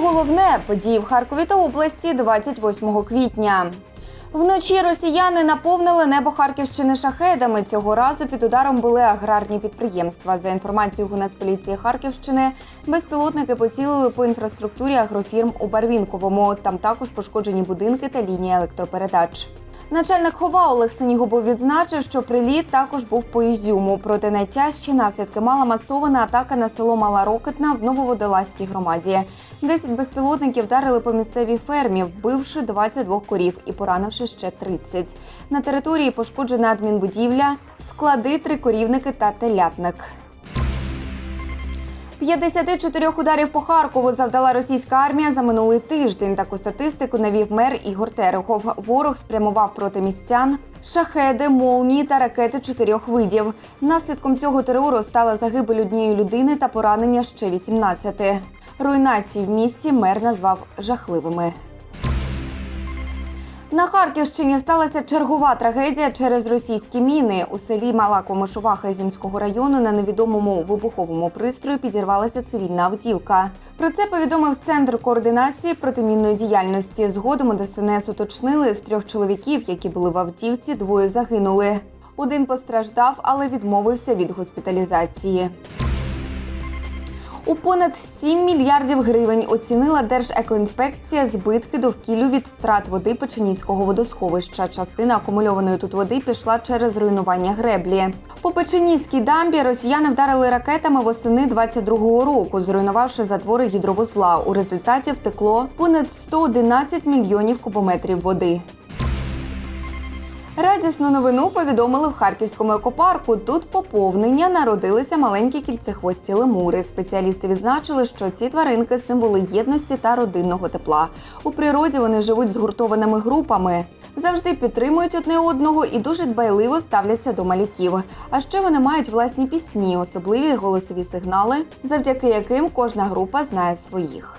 головне події в Харкові та області 28 квітня. Вночі росіяни наповнили небо Харківщини шахедами. Цього разу під ударом були аграрні підприємства. За інформацією Гунацполіції Харківщини, безпілотники поцілили по інфраструктурі агрофірм у Барвінковому. Там також пошкоджені будинки та лінії електропередач. Начальник хова Олег Синігубов відзначив, що приліт також був по Ізюму. Проте найтяжчі наслідки мала масована атака на село Мала Рокетна в Нововодолазькій громаді. Десять безпілотників вдарили по місцевій фермі, вбивши 22 корів і поранивши ще 30. На території пошкоджена адмінбудівля, склади, три корівники та телятник. 54 ударів по Харкову завдала російська армія за минулий тиждень. Таку статистику навів мер Ігор Терехов. Ворог спрямував проти містян шахеди, молнії та ракети чотирьох видів. Наслідком цього терору стала загибель однієї людини та поранення ще 18. Руйнації в місті мер назвав жахливими. На Харківщині сталася чергова трагедія через російські міни. У селі Мала Комишуваха Ізюмського району на невідомому вибуховому пристрої підірвалася цивільна автівка. Про це повідомив центр координації протимінної діяльності. Згодом ДСНС уточнили з трьох чоловіків, які були в автівці, двоє загинули. Один постраждав, але відмовився від госпіталізації. У понад 7 мільярдів гривень оцінила Держекоінспекція збитки довкіллю від втрат води Печеніського водосховища. Частина акумульованої тут води пішла через руйнування греблі. По Печеніській дамбі росіяни вдарили ракетами восени 22-го року, зруйнувавши затвори гідровузла. У результаті втекло понад 111 мільйонів кубометрів води. Радісну новину повідомили в харківському екопарку. Тут поповнення народилися маленькі кільцехвості лемури. Спеціалісти відзначили, що ці тваринки символи єдності та родинного тепла. У природі вони живуть згуртованими групами. Завжди підтримують одне одного і дуже дбайливо ставляться до малюків. А ще вони мають власні пісні, особливі голосові сигнали, завдяки яким кожна група знає своїх.